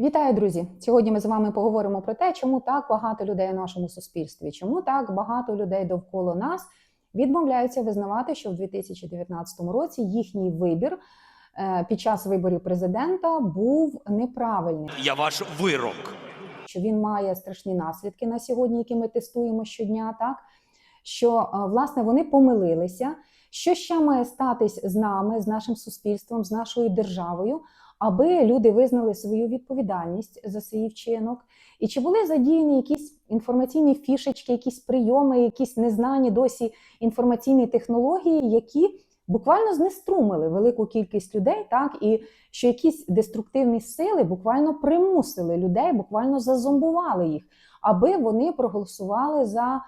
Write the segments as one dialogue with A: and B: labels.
A: Вітаю, друзі! Сьогодні ми з вами поговоримо про те, чому так багато людей у нашому суспільстві, чому так багато людей довкола нас відмовляються визнавати, що в 2019 році їхній вибір е, під час виборів президента був неправильним,
B: Я ваш вирок.
A: що він має страшні наслідки на сьогодні, які ми тестуємо щодня. Так що е, власне вони помилилися. Що ще має статись з нами, з нашим суспільством, з нашою державою, аби люди визнали свою відповідальність за свій вчинок, і чи були задіяні якісь інформаційні фішечки, якісь прийоми, якісь незнані досі інформаційні технології, які буквально знеструмили велику кількість людей, так і що якісь деструктивні сили буквально примусили людей, буквально зазомбували їх, аби вони проголосували за.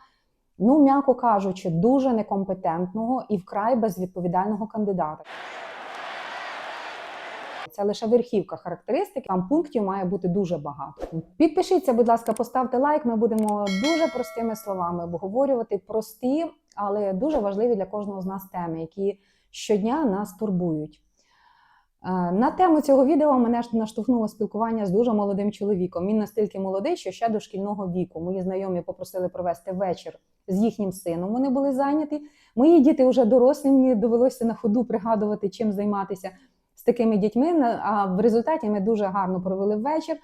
A: Ну, м'яко кажучи, дуже некомпетентного і вкрай безвідповідального кандидата. Це лише верхівка характеристик. Там пунктів має бути дуже багато. Підпишіться, будь ласка, поставте лайк. Ми будемо дуже простими словами обговорювати прості, але дуже важливі для кожного з нас теми, які щодня нас турбують. Е, На тему цього відео мене ж наштовхнуло спілкування з дуже молодим чоловіком. Він настільки молодий, що ще до шкільного віку. Мої знайомі попросили провести вечір з їхнім сином. Вони були зайняті. Мої діти вже дорослі. Мені довелося на ходу пригадувати, чим займатися з такими дітьми. А в результаті ми дуже гарно провели вечір.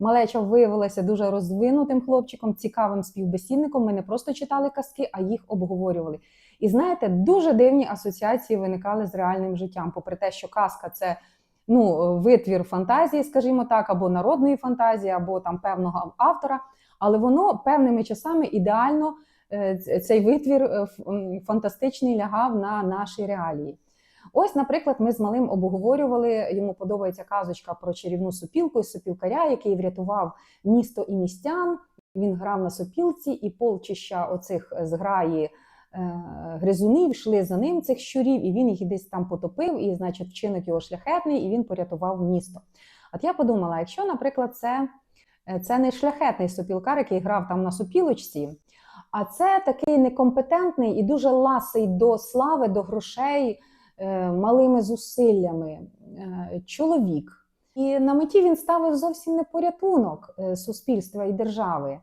A: Малеча виявилася дуже розвинутим хлопчиком, цікавим співбесідником. Ми не просто читали казки, а їх обговорювали. І знаєте, дуже дивні асоціації виникали з реальним життям, попри те, що казка це ну, витвір фантазії, скажімо так, або народної фантазії, або там певного автора. Але воно певними часами ідеально е, цей витвір е, фантастичний лягав на наші реалії. Ось, наприклад, ми з малим обговорювали. Йому подобається казочка про чарівну сопілку і сопілкаря, який врятував місто і містян. Він грав на сопілці, і полчища оцих зграї е, гризунів йшли за ним цих щурів, і він їх десь там потопив, і, значить, вчинок його шляхетний, і він порятував місто. От я подумала, якщо, наприклад, це, е, це не шляхетний сопілкар, який грав там на сопілочці, а це такий некомпетентний і дуже ласий до слави, до грошей, е, малими зусиллями е, чоловік. І на меті він ставив зовсім не порятунок е, суспільства і держави.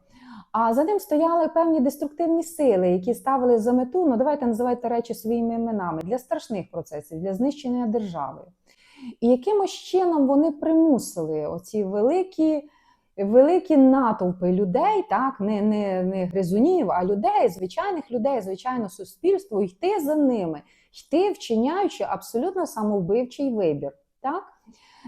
A: А за ним стояли певні деструктивні сили, які ставили за мету, ну давайте називайте речі своїми іменами для страшних процесів, для знищення держави. І якимось чином вони примусили оці великі, великі натовпи людей, так, не, не, не гризунів, а людей, звичайних людей, звичайно, суспільство, йти за ними, йти, вчиняючи абсолютно самовбивчий вибір. Так?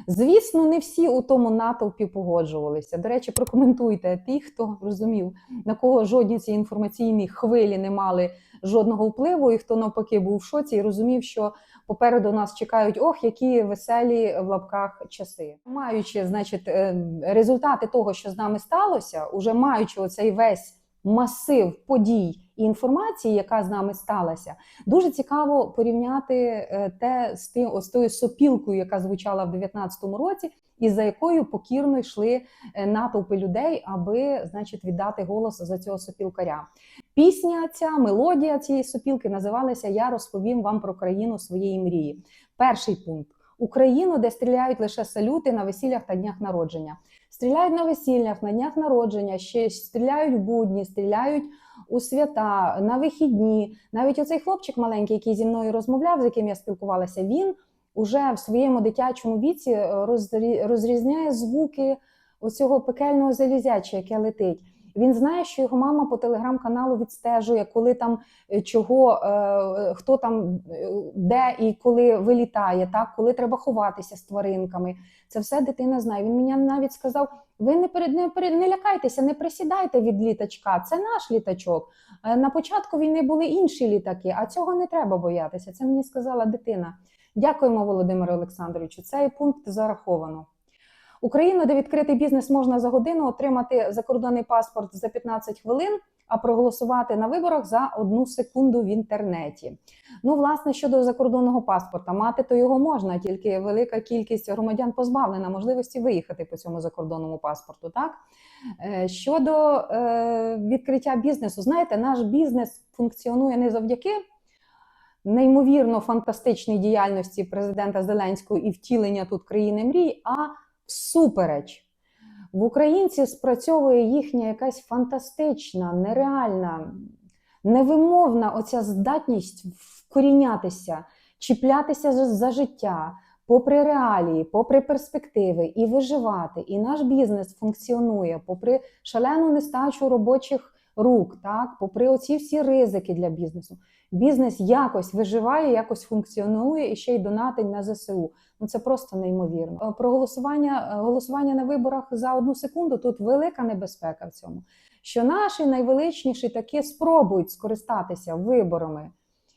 A: Звісно, не всі у тому натовпі погоджувалися. До речі, прокоментуйте ті, хто розумів, на кого жодні ці інформаційні хвилі не мали жодного впливу, і хто навпаки був в шоці і розумів, що попереду нас чекають ох, які веселі в лапках часи. Маючи, значить, е, результати того, що з нами сталося, уже маючи оцей весь масив подій і інформації, яка з нами сталася, дуже цікаво порівняти е, те з тим, ось тою сопілкою, яка звучала в 19-му році, і за якою покірно йшли е, натовпи людей, аби, значить, віддати голос за цього сопілкаря. Пісня ця мелодія цієї сопілки називалася Я розповім вам про країну своєї мрії. Перший пункт. Україну, де стріляють лише салюти на весіллях та днях народження. Стріляють на весіллях, на днях народження, ще стріляють в будні, стріляють у свята, на вихідні. Навіть оцей хлопчик маленький, який зі мною розмовляв, з яким я спілкувалася, він уже в своєму дитячому віці е, розрізняє звуки оцього пекельного залізяча, яке летить. Він знає, що його мама по телеграм-каналу відстежує, коли там е, чого, е, хто там де і коли вилітає, так коли треба ховатися з тваринками. Це все дитина знає. Він мені навіть сказав: ви не перед не, не лякайтеся, не присідайте від літачка. Це наш літачок. Е, На початку війни були інші літаки, а цього не треба боятися. Це мені сказала дитина. Дякуємо, Володимиру Олександровичу. Цей пункт зараховано. Україну, де відкритий бізнес можна за годину отримати закордонний паспорт за 15 хвилин, а проголосувати на виборах за одну секунду в інтернеті. Ну, власне, щодо закордонного паспорта, мати то його можна, тільки велика кількість громадян позбавлена можливості виїхати по цьому закордонному паспорту. Так Е, щодо е, відкриття бізнесу, знаєте, наш бізнес функціонує не завдяки неймовірно фантастичній діяльності президента Зеленського і втілення тут країни мрій, а всупереч. В українців спрацьовує їхня якась фантастична, нереальна, невимовна оця здатність вкорінятися, чіплятися за, життя, попри реалії, попри перспективи, і виживати. І наш бізнес функціонує, попри шалену нестачу робочих рук, так, попри оці всі ризики для бізнесу. Бізнес якось виживає, якось функціонує і ще й донатить на ЗСУ. Ну це просто неймовірно. Е, Про голосування, е, голосування на виборах за одну секунду тут велика небезпека в цьому. Що наші найвеличніші таки спробують скористатися виборами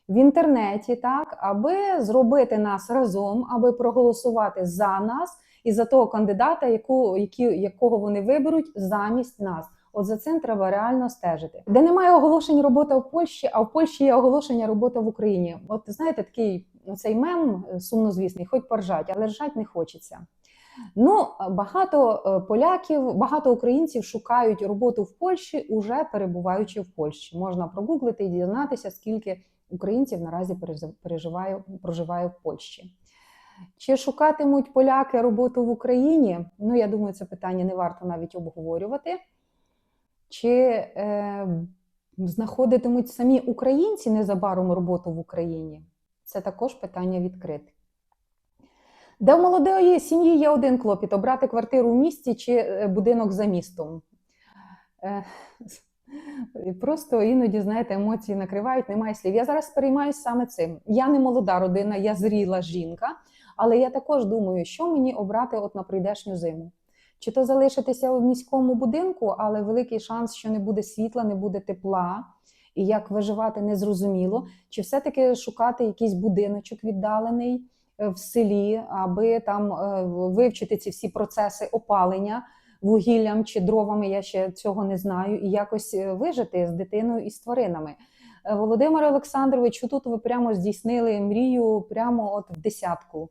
A: в інтернеті, так, аби зробити нас разом, аби проголосувати за нас і за того кандидата, яку, які, якого вони виберуть замість нас. От за цим треба реально стежити. Де немає оголошень робота в Польщі, а в Польщі є оголошення робота в Україні. От знаєте, такий цей мем е, сумнозвісний, хоч поржать, але ржать не хочеться. Ну, багато е, поляків, багато українців шукають роботу в Польщі, уже перебуваючи в Польщі. Можна прогуглити і дізнатися, скільки українців наразі пережив- переживає, проживає в Польщі. Чи шукатимуть поляки роботу в Україні? Ну, я думаю, це питання не варто навіть обговорювати. Чи е, знаходитимуть самі українці незабаром роботу в Україні? Це також питання відкрите. Де в молодої сім'ї є один клопіт: обрати квартиру в місті чи е, будинок за містом. Е, Просто іноді, знаєте, емоції накривають, немає слів. Я зараз переймаюся саме цим. Я не молода родина, я зріла жінка, але я також думаю, що мені обрати от на прийдешню зиму. Чи то залишитися в міському будинку, але великий шанс, що не буде світла, не буде тепла, і як виживати незрозуміло, чи все-таки шукати якийсь будиночок віддалений е, в селі, аби там е, вивчити ці всі процеси опалення вугіллям чи дровами, я ще цього не знаю, і якось е, вижити з дитиною і з тваринами. Володимир Олександрович, тут ви прямо здійснили мрію прямо от в десятку.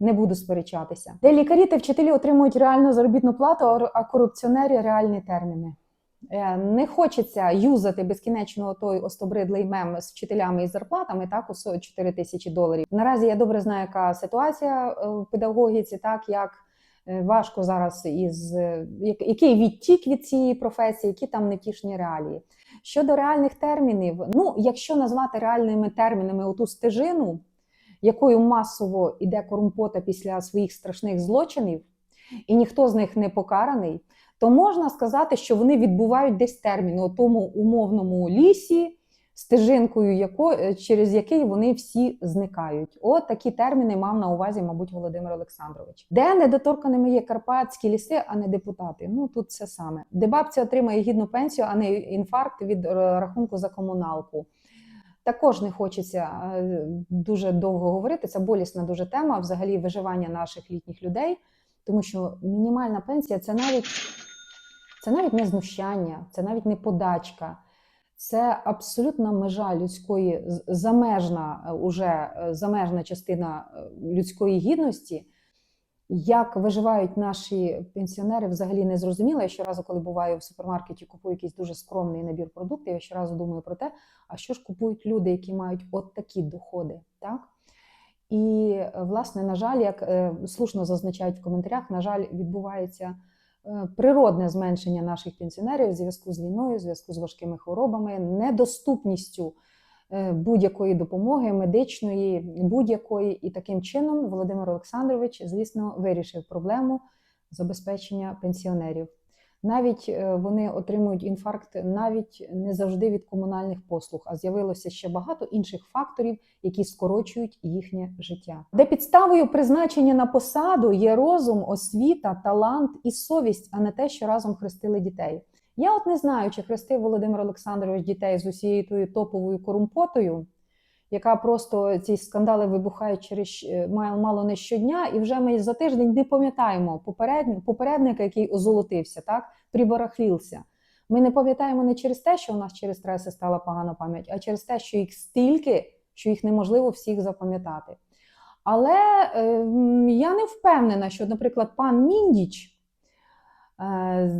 A: Не буду сперечатися. Де лікарі та вчителі отримують реальну заробітну плату, а- корупціонери реальні терміни. Е, Не хочеться юзати безкінечно той остобридлий мем з вчителями і зарплатами, так, у 4 тисячі доларів. Наразі я добре знаю, яка ситуація е, в педагогіці, так як е, важко зараз із який відтік від цієї професії, які там невтішні реалії. Щодо реальних термінів, ну якщо назвати реальними термінами оту стежину, якою масово іде корумпота після своїх страшних злочинів, і ніхто з них не покараний, то можна сказати, що вони відбувають десь термін у тому умовному лісі, стежинкою, яко, е, через який вони всі зникають. От такі терміни мав на увазі, мабуть, Володимир Олександрович. Де недоторканими є карпатські ліси, а не депутати? Ну тут це саме. Де бабця отримає гідну пенсію, а не інфаркт від е, рахунку за комуналку. Також не хочеться е, дуже довго говорити. Це болісна дуже тема, взагалі виживання наших літніх людей, тому що мінімальна пенсія це навіть це навіть не знущання, це навіть не подачка. Це абсолютна межа людської замежна, е, уже е, замежна частина людської гідності. Як виживають наші пенсіонери, взагалі не зрозуміло. Я щоразу, коли буваю в супермаркеті, купую якийсь дуже скромний набір продуктів. Я щоразу думаю про те, а що ж купують люди, які мають от такі доходи, так? І е, власне, на жаль, як е, слушно зазначають в коментарях, на жаль, відбувається е, природне зменшення наших пенсіонерів в зв'язку з війною, в зв'язку з важкими хворобами, недоступністю будь-якої допомоги, медичної, будь-якої. І таким чином Володимир Олександрович, звісно, вирішив проблему забезпечення пенсіонерів. Навіть е, вони отримують інфаркт навіть не завжди від комунальних послуг, а з'явилося ще багато інших факторів, які скорочують їхнє життя. Де підставою призначення на посаду є розум, освіта, талант і совість, а не те, що разом хрестили дітей. Я от не знаю, чи хрестив Володимир Олександрович дітей з усією тою топовою корумпотою, яка просто ці скандали вибухають через е, мало не щодня, і вже ми за тиждень не пам'ятаємо попередника, який озолотився, так прибарахлівся. Ми не пам'ятаємо не через те, що у нас через стреси стала погана пам'ять, а через те, що їх стільки, що їх неможливо всіх запам'ятати. Але е, я не впевнена, що, наприклад, пан Міндіч, е,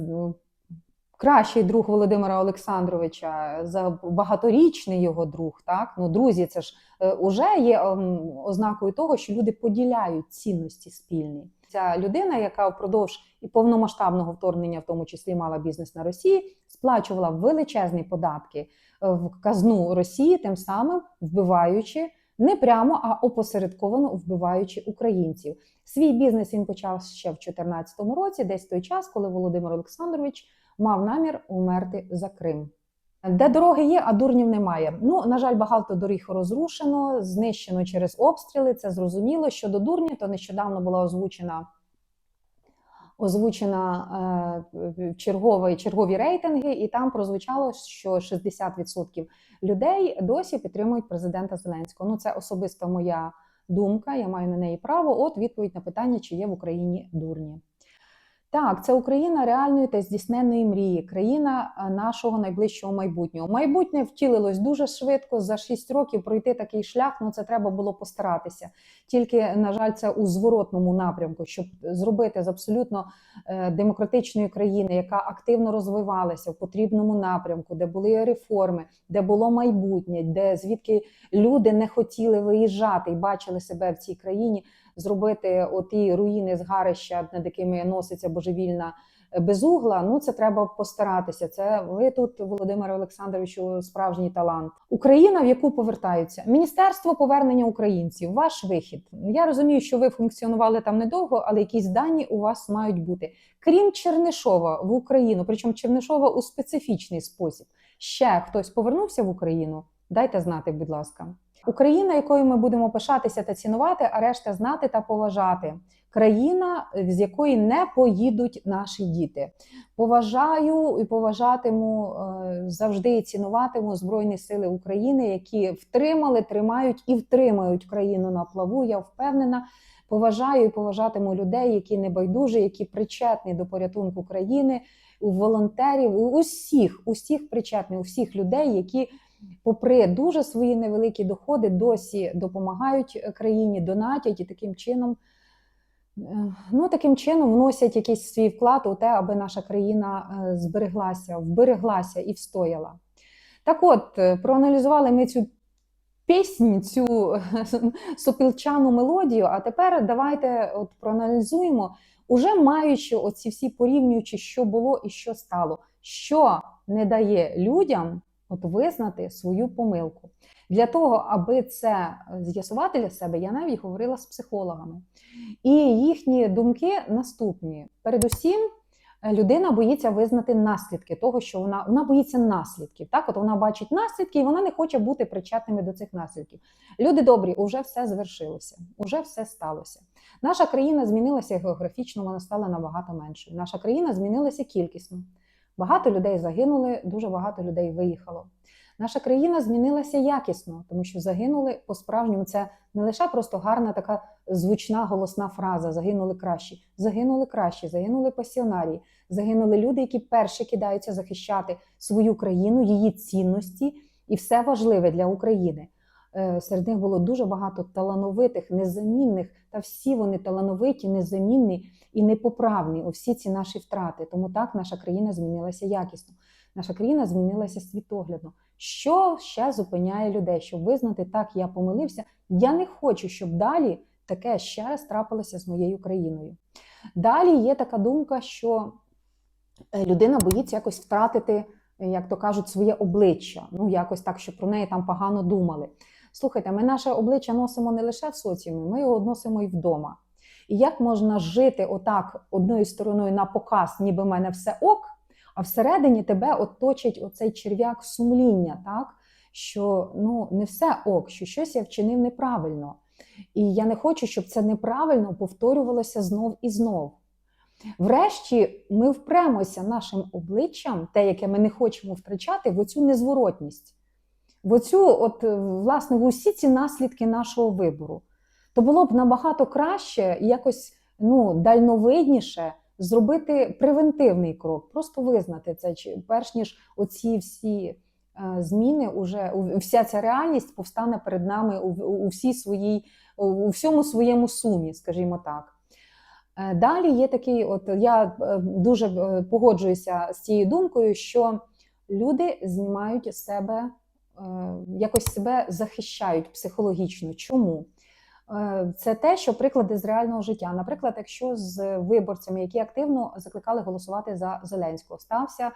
A: кращий друг Володимира Олександровича, за багаторічний його друг, так ну друзі, це ж е, уже є ем, ознакою того, що люди поділяють цінності спільні. Ця людина, яка впродовж і повномасштабного вторгнення, в тому числі мала бізнес на Росії, сплачувала величезні податки е, в казну Росії, тим самим вбиваючи не прямо, а опосередковано вбиваючи українців. Свій бізнес він почав ще в 2014 році, десь той час, коли Володимир Олександрович мав намір умерти за Крим. Де дороги є, а дурнів немає. Ну, на жаль, багато доріг розрушено, знищено через обстріли. Це зрозуміло. Щодо дурнів, то нещодавно була озвучена озвучена е, чергові, чергові рейтинги, і там прозвучало, що 60% людей досі підтримують президента Зеленського. Ну, це особиста моя думка. Я маю на неї право. От відповідь на питання, чи є в Україні дурні. Так, це Україна реальної та здійсненної мрії, країна е, нашого найближчого майбутнього. Майбутнє втілилось дуже швидко. За 6 років пройти такий шлях. Ну це треба було постаратися. Тільки на жаль, це у зворотному напрямку, щоб зробити з абсолютно е, демократичної країни, яка активно розвивалася в потрібному напрямку, де були реформи, де було майбутнє, де звідки люди не хотіли виїжджати і бачили себе в цій країні зробити оті руїни згарища, над якими носиться божевільна безугла. Ну це треба постаратися. Це ви тут, Володимире Олександровичу, справжній талант. Україна, в яку повертаються Міністерство повернення українців. Ваш вихід. Я розумію, що ви функціонували там недовго, але якісь дані у вас мають бути. Крім Чернишова в Україну, причому Чернишова у специфічний спосіб. Ще хтось повернувся в Україну. Дайте знати, будь ласка. Україна, якою ми будемо пишатися та цінувати, а решта знати та поважати. Країна, з якої не поїдуть наші діти. Поважаю і поважатиму е, завжди і цінуватиму Збройні Сили України, які втримали, тримають і втримають країну на плаву. Я впевнена. Поважаю і поважатиму людей, які не байдужі, які причетні до порятунку країни, волонтерів, усіх, усіх причетних, у всіх людей, які попри дуже свої невеликі доходи, досі допомагають країні, донатять і таким чином. е, Ну, таким чином вносять якийсь свій вклад у те, аби наша країна е, збереглася, вбереглася і встояла. Так от, е, проаналізували ми цю пісню, цю е, сопілчану мелодію, а тепер давайте от проаналізуємо, уже маючи оці всі порівнюючи, що було і що стало, що не дає людям от визнати свою помилку. Для того, аби це з'ясувати для себе, я навіть говорила з психологами. І їхні думки наступні: передусім, е, людина боїться визнати наслідки того, що вона вона боїться наслідків. Так, от вона бачить наслідки, і вона не хоче бути причетними до цих наслідків. Люди добрі, уже все звершилося, уже все сталося. Наша країна змінилася географічно, вона стала набагато меншою. Наша країна змінилася кількісно. Багато людей загинули, дуже багато людей виїхало. Наша країна змінилася якісно, тому що загинули по-справжньому. Це не лише просто гарна така звучна голосна фраза загинули кращі. Загинули кращі, загинули пасіонарії, загинули люди, які перші кидаються захищати свою країну, її цінності і все важливе для України. Е, Серед них було дуже багато талановитих, незамінних, та всі вони талановиті, незамінні і непоправні. Усі ці наші втрати. Тому так наша країна змінилася якісно. Наша країна змінилася світоглядно. Що ще зупиняє людей, щоб визнати так, я помилився. Я не хочу, щоб далі таке ще раз трапилося з моєю країною. Далі є така думка, що е, людина боїться якось втратити, е, як то кажуть, своє обличчя. Ну, якось так, щоб про неї там погано думали. Слухайте, ми наше обличчя носимо не лише в соціумі, ми його носимо і вдома. І як можна жити отак одною стороною на показ, ніби в мене все ок, а всередині тебе оточить оцей черв'як сумління, так? що ну, не все ок, що щось я вчинив неправильно. І я не хочу, щоб це неправильно повторювалося знов і знов. Врешті ми впремося нашим обличчям, те, яке ми не хочемо втрачати, в оцю незворотність, в оцю, от, власне, в усі ці наслідки нашого вибору. То було б набагато краще, якось ну, дальновидніше зробити превентивний крок, просто визнати це, чи перш ніж оці всі е, зміни, уже вся ця реальність повстане перед нами у, у, всій своїй, у всьому своєму сумі, скажімо так. Е, Далі є такий, от я е, дуже погоджуюся з цією думкою, що люди знімають з себе, якось себе захищають психологічно. Чому? Е, Це те, що приклади з реального життя. Наприклад, якщо з виборцями, які активно закликали голосувати за Зеленського, стався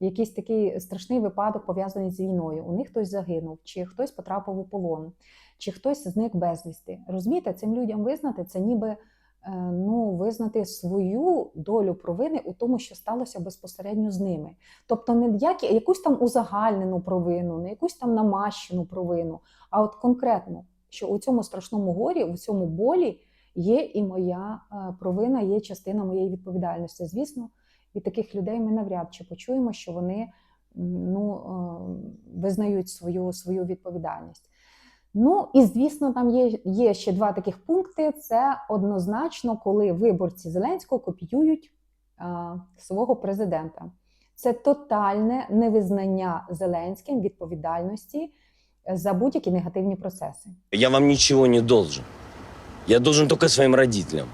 A: якийсь такий страшний випадок пов'язаний з війною. У них хтось загинув, чи хтось потрапив у полон, чи хтось зник безвісти. Розумієте, цим людям визнати це ніби е, ну, визнати свою долю провини у тому, що сталося безпосередньо з ними. Тобто не як, якусь там узагальнену провину, не якусь там намащену провину, а от конкретно, що у цьому страшному горі, у цьому болі є і моя е, провина, є частина моєї відповідальності. Звісно, від таких людей ми навряд чи почуємо, що вони ну, е, визнають свою, свою відповідальність. Ну і звісно, там є, є ще два таких пункти: це однозначно, коли виборці Зеленського копіюють а, свого президента. Це тотальне невизнання Зеленським відповідальності за будь-які негативні процеси.
B: Я вам ничего не должен. Я должен только своим родителям.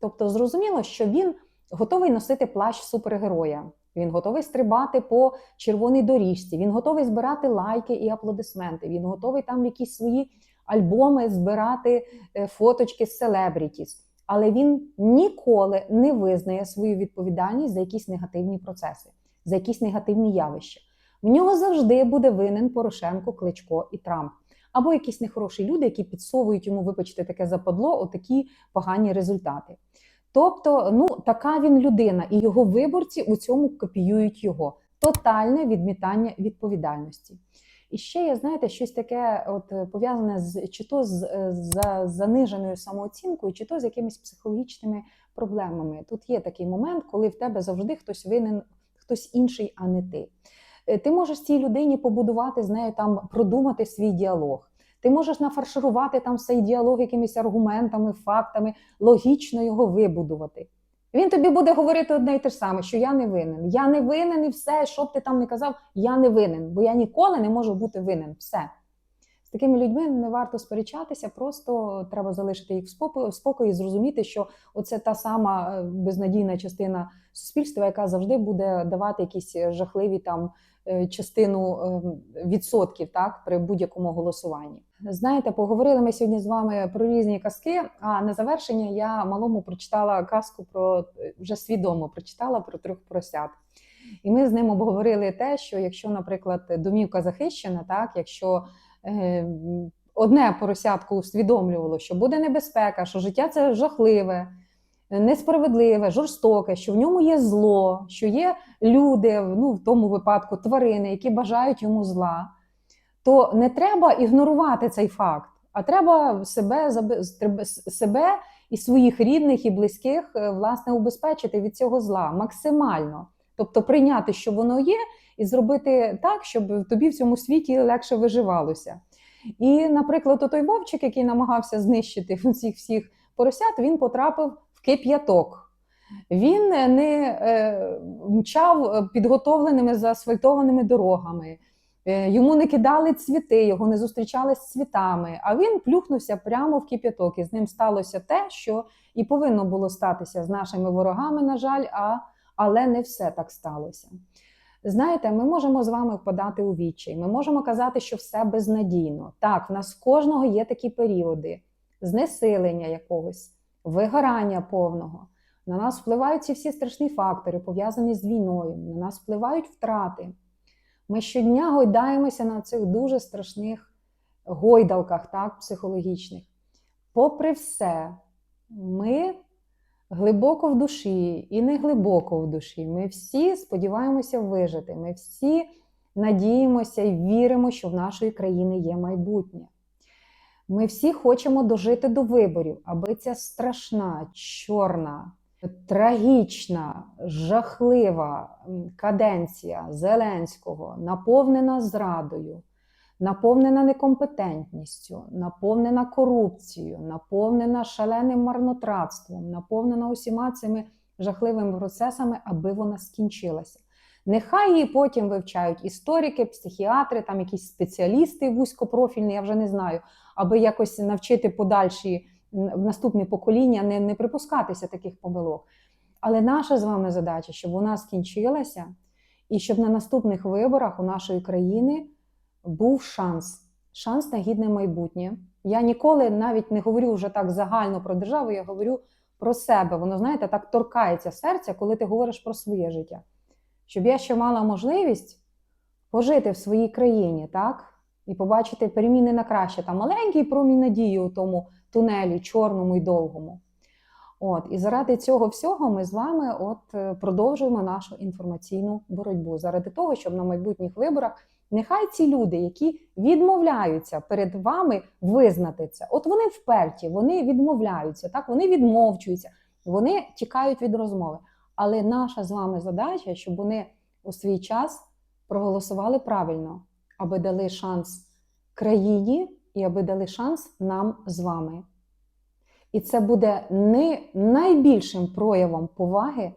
A: Тобто, зрозуміло, що він готовий носити плащ супергероя. Він готовий стрибати по червоній доріжці. Він готовий збирати лайки і аплодисменти. Він готовий там якісь свої альбоми збирати е, фоточки з селебрітіс. Але він ніколи не визнає свою відповідальність за якісь негативні процеси, за якісь негативні явища. В нього завжди буде винен Порошенко, Кличко і Трамп. Або якісь нехороші люди, які підсовують йому, вибачте, таке западло, отакі погані результати. Тобто, ну така він людина, і його виборці у цьому копіюють його. Тотальне відмітання відповідальності. І ще є, знаєте, щось таке, от е, пов'язане з чи то з, е, за заниженою самооцінкою, чи то з якимись психологічними проблемами. Тут є такий момент, коли в тебе завжди хтось винен, хтось інший, а не ти. Е, Ти можеш цій людині побудувати з нею там, продумати свій діалог. Ти можеш нафарширувати там цей діалог якимись аргументами, фактами, логічно його вибудувати. Він тобі буде говорити одне й те ж саме, що я не винен. Я не винен і все, що б ти там не казав, я не винен, бо я ніколи не можу бути винен. Все. З такими людьми не варто сперечатися, просто треба залишити їх в спокої, і зрозуміти, що оце та сама е, безнадійна частина суспільства, яка завжди буде давати якісь жахливі там е, частину е, відсотків так, при будь-якому голосуванні. Знаєте, поговорили ми сьогодні з вами про різні казки. А на завершення я малому прочитала казку про вже свідомо прочитала про трьох поросят. І ми з ним обговорили те, що якщо, наприклад, домівка захищена, так якщо е, одне поросятко усвідомлювало, що буде небезпека, що життя це жахливе, несправедливе, жорстоке, що в ньому є зло, що є люди, ну в тому випадку тварини, які бажають йому зла, то не треба ігнорувати цей факт, а треба себе, себе і своїх рідних і близьких е, власне убезпечити від цього зла максимально. Тобто прийняти, що воно є, і зробити так, щоб тобі в цьому світі легше виживалося. І, наприклад, той вовчик, який намагався знищити цих всіх поросят, він потрапив в кип'яток. Він не е, мчав підготовленими заасфальтованими дорогами. Е, Йому не кидали цвіти, його не зустрічали з цвітами, а він плюхнувся прямо в кип'яток. І з ним сталося те, що і повинно було статися з нашими ворогами, на жаль, а, але не все так сталося. Знаєте, ми можемо з вами впадати у відчай, ми можемо казати, що все безнадійно. Так, в нас в кожного є такі періоди знесилення якогось, вигорання повного. На нас впливають ці всі страшні фактори, пов'язані з війною, на нас впливають втрати. Ми щодня гойдаємося на цих дуже страшних гойдалках, так, психологічних. Попри все, ми глибоко в душі і не глибоко в душі. Ми всі сподіваємося вижити. Ми всі надіємося і віримо, що в нашої країни є майбутнє. Ми всі хочемо дожити до виборів, аби ця страшна, чорна, трагічна, жахлива каденція Зеленського, наповнена зрадою, наповнена некомпетентністю, наповнена корупцією, наповнена шаленим марнотратством, наповнена усіма цими жахливими процесами, аби вона скінчилася. Нехай її потім вивчають історики, психіатри, там якісь спеціалісти вузькопрофільні, я вже не знаю, аби якось навчити подальші н- наступне покоління не, не припускатися таких помилок. Але наша з вами задача, щоб вона скінчилася, і щоб на наступних виборах у нашої країни був шанс, шанс на гідне майбутнє, Я ніколи навіть не говорю вже так загально про державу, я говорю про себе. Воно, знаєте, так торкається серця, коли ти говориш про своє життя. Щоб я ще мала можливість пожити в своїй країні, так? І побачити переміни на краще. Там маленький промінь надії у тому тунелі, чорному і довгому. От, і заради цього всього ми з вами от е, продовжуємо нашу інформаційну боротьбу. Заради того, щоб на майбутніх виборах нехай ці люди, які відмовляються перед вами визнати це, от вони вперті, вони відмовляються, так вони відмовчуються, вони тікають від розмови. Але наша з вами задача, щоб вони у свій час проголосували правильно, аби дали шанс країні і аби дали шанс нам з вами. І це буде не найбільшим проявом поваги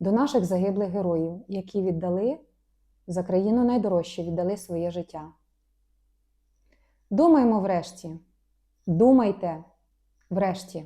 A: до наших загиблих героїв, які віддали за країну найдорожче, віддали своє життя. Думаємо врешті. Думайте врешті.